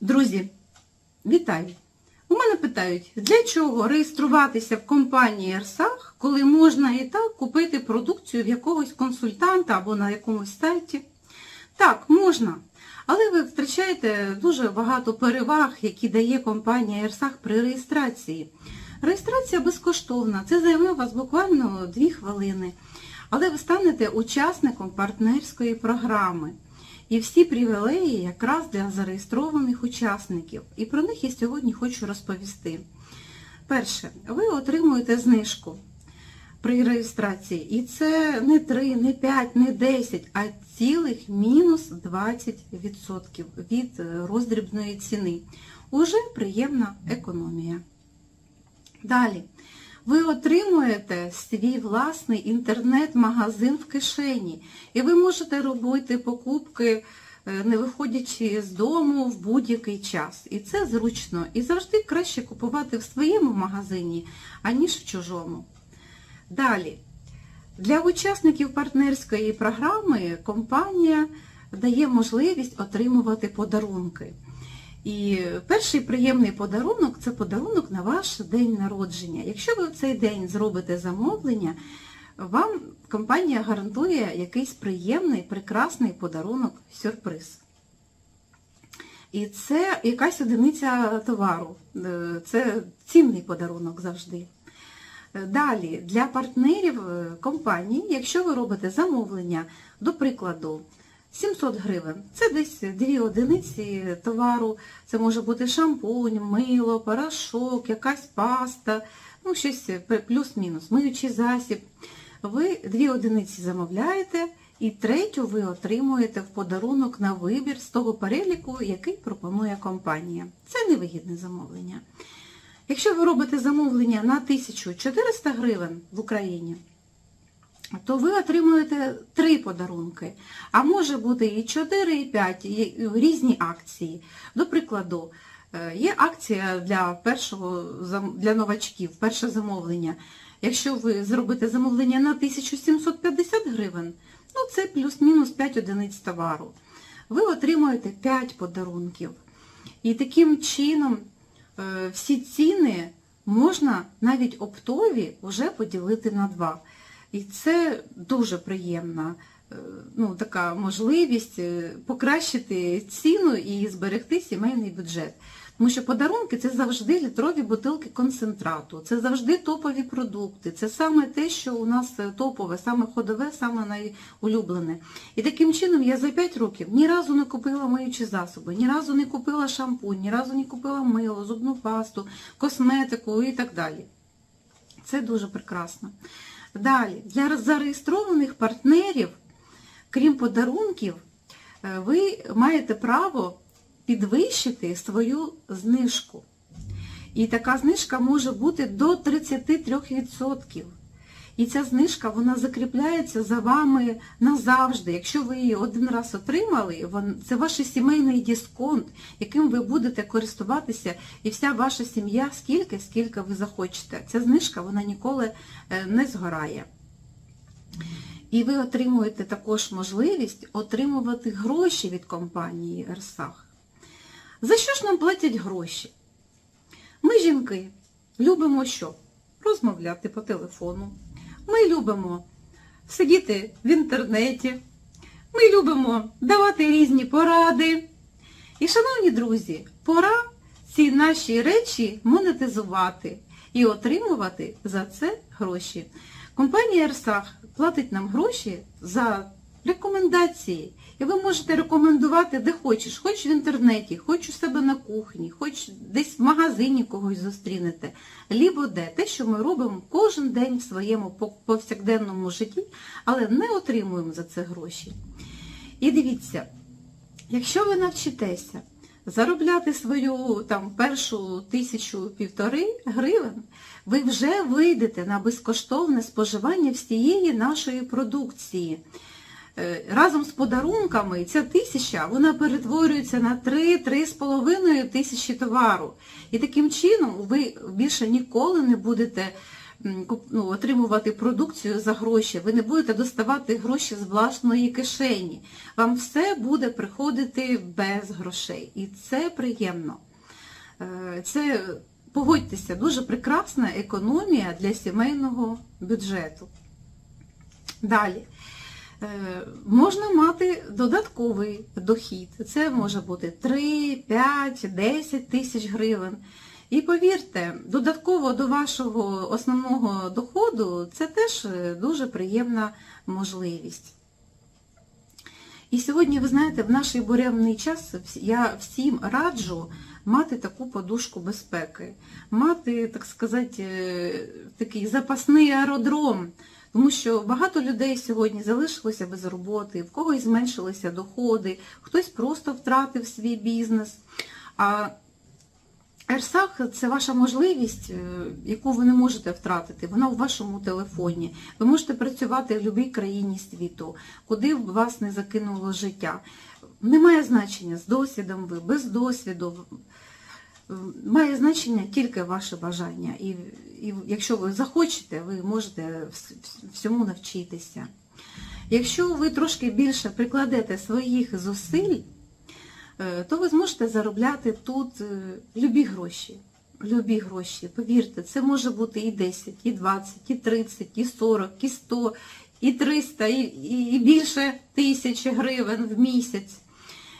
Друзі, вітаю! У мене питають, для чого реєструватися в компанії Ерсах, коли можна і так купити продукцію в якогось консультанта або на якомусь сайті? Так, можна. Але ви втрачаєте дуже багато переваг, які дає компанія Ерсах при реєстрації. Реєстрація безкоштовна, це займе вас буквально 2 хвилини. Але ви станете учасником партнерської програми. І всі привілеї якраз для зареєстрованих учасників. І про них я сьогодні хочу розповісти. Перше, ви отримуєте знижку при реєстрації. І це не 3, не 5, не 10, а цілих мінус 20% від роздрібної ціни. Уже приємна економія. Далі. Ви отримуєте свій власний інтернет-магазин в кишені, і ви можете робити покупки, не виходячи з дому в будь-який час. І це зручно. І завжди краще купувати в своєму магазині, аніж в чужому. Далі. Для учасників партнерської програми компанія дає можливість отримувати подарунки. І перший приємний подарунок це подарунок на ваш день народження. Якщо ви в цей день зробите замовлення, вам компанія гарантує якийсь приємний, прекрасний подарунок, сюрприз. І це якась одиниця товару. Це цінний подарунок завжди. Далі, для партнерів компанії, якщо ви робите замовлення, до прикладу, 700 гривень. Це десь дві одиниці товару. Це може бути шампунь, мило, порошок, якась паста, ну щось плюс-мінус, миючий засіб. Ви дві одиниці замовляєте і третю ви отримуєте в подарунок на вибір з того переліку, який пропонує компанія. Це невигідне замовлення. Якщо ви робите замовлення на 1400 гривень в Україні, то ви отримуєте три подарунки, а може бути і 4, і 5, і різні акції. До прикладу, є акція для першого для новачків, перше замовлення. Якщо ви зробите замовлення на 1750 гривень, ну це плюс-мінус 5 одиниць товару. Ви отримуєте 5 подарунків. І таким чином всі ціни можна навіть оптові вже поділити на 2. І це дуже приємна ну, така можливість покращити ціну і зберегти сімейний бюджет. Тому що подарунки це завжди літрові бутилки концентрату, це завжди топові продукти, це саме те, що у нас топове, саме ходове, саме найулюблене. І таким чином я за 5 років ні разу не купила миючі засоби, ні разу не купила шампунь, ні разу не купила мило, зубну пасту, косметику і так далі. Це дуже прекрасно. Далі, для зареєстрованих партнерів, крім подарунків, ви маєте право підвищити свою знижку. І така знижка може бути до 33%. І ця знижка вона закріпляється за вами назавжди. Якщо ви її один раз отримали, це ваш сімейний дисконт, яким ви будете користуватися, і вся ваша сім'я скільки, скільки ви захочете. Ця знижка вона ніколи не згорає. І ви отримуєте також можливість отримувати гроші від компанії Ерсах. За що ж нам платять гроші? Ми, жінки, любимо що? Розмовляти по телефону. Ми любимо сидіти в інтернеті. Ми любимо давати різні поради. І, шановні друзі, пора ці наші речі монетизувати і отримувати за це гроші. Компанія Ерсах платить нам гроші за рекомендації. І ви можете рекомендувати де хочеш, хоч в інтернеті, хоч у себе на кухні, хоч десь в магазині когось зустрінете. Лібо де. Те, що ми робимо кожен день в своєму повсякденному житті, але не отримуємо за це гроші. І дивіться, якщо ви навчитеся заробляти свою там, першу тисячу-півтори гривень, ви вже вийдете на безкоштовне споживання всієї нашої продукції. Разом з подарунками ця тисяча вона перетворюється на 3-3,5 тисячі товару. І таким чином ви більше ніколи не будете ну, отримувати продукцію за гроші, ви не будете доставати гроші з власної кишені. Вам все буде приходити без грошей. І це приємно. Е, Це, погодьтеся, дуже прекрасна економія для сімейного бюджету. Далі. Е, Можна мати додатковий дохід. Це може бути 3, 5, 10 тисяч гривень. І повірте, додатково до вашого основного доходу це теж е, дуже приємна можливість. І сьогодні, ви знаєте, в наш буревний час я всім раджу мати таку подушку безпеки, мати, так сказати, е, такий запасний аеродром. Тому що багато людей сьогодні залишилося без роботи, в когось зменшилися доходи, хтось просто втратив свій бізнес. А Ерсах це ваша можливість, е, яку ви не можете втратити. Вона у вашому телефоні. Ви можете працювати в будь-якій країні світу, куди б вас не закинуло життя. Немає значення з досвідом ви, без досвіду. Має значення тільки ваше бажання. І, і якщо ви захочете, ви можете вс- вс- всьому навчитися. Якщо ви трошки більше прикладете своїх зусиль, е, то ви зможете заробляти тут е, любі гроші. Любі гроші, повірте, це може бути і 10, і 20, і 30, і 40, і 100, і 300, і, і, і більше тисячі гривень в місяць.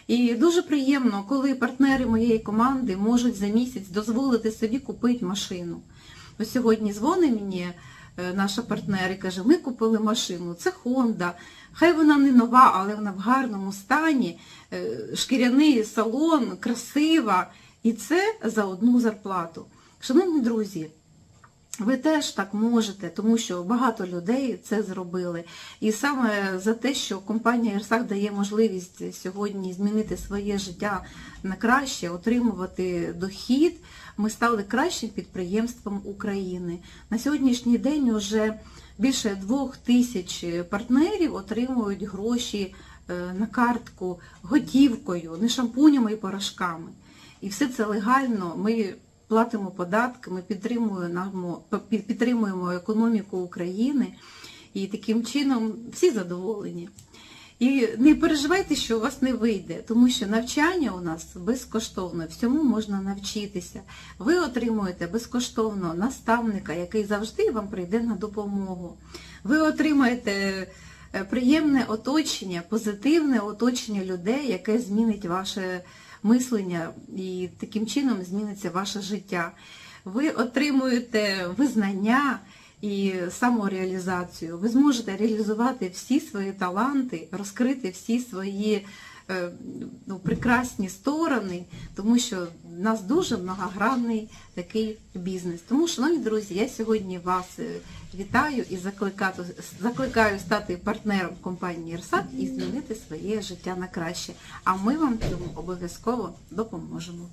І дуже приємно, коли партнери моєї команди можуть за місяць дозволити собі купити машину. Ось сьогодні дзвонить мені е, наша партнер і каже, ми купили машину, це Honda. Хай вона не нова, але вона в гарному стані, е, шкіряний салон, красива. І це за одну зарплату. Шановні друзі, ви теж так можете, тому що багато людей це зробили. І саме за те, що компанія Ерсак дає можливість сьогодні змінити своє життя на краще, отримувати дохід, ми стали кращим підприємством України. На сьогоднішній день вже більше двох тисяч партнерів отримують гроші е, на картку готівкою, не шампунями і порошками. І все це легально. Ми платимо податки, ми підтримуємо, підтримуємо економіку України і таким чином всі задоволені. І не переживайте, що у вас не вийде, тому що навчання у нас безкоштовне, всьому можна навчитися. Ви отримуєте безкоштовно наставника, який завжди вам прийде на допомогу. Ви отримаєте е, приємне оточення, позитивне оточення людей, яке змінить ваше мислення і таким чином зміниться ваше життя. Ви отримуєте визнання і самореалізацію. Ви зможете реалізувати всі свої таланти, розкрити всі свої ну, прекрасні сторони, тому що в нас дуже многогранний такий бізнес. Тому, шановні друзі, я сьогодні вас е, вітаю і закликаю, закликаю стати партнером компанії «Ерсак» і змінити своє життя на краще. А ми вам цьому обов'язково допоможемо.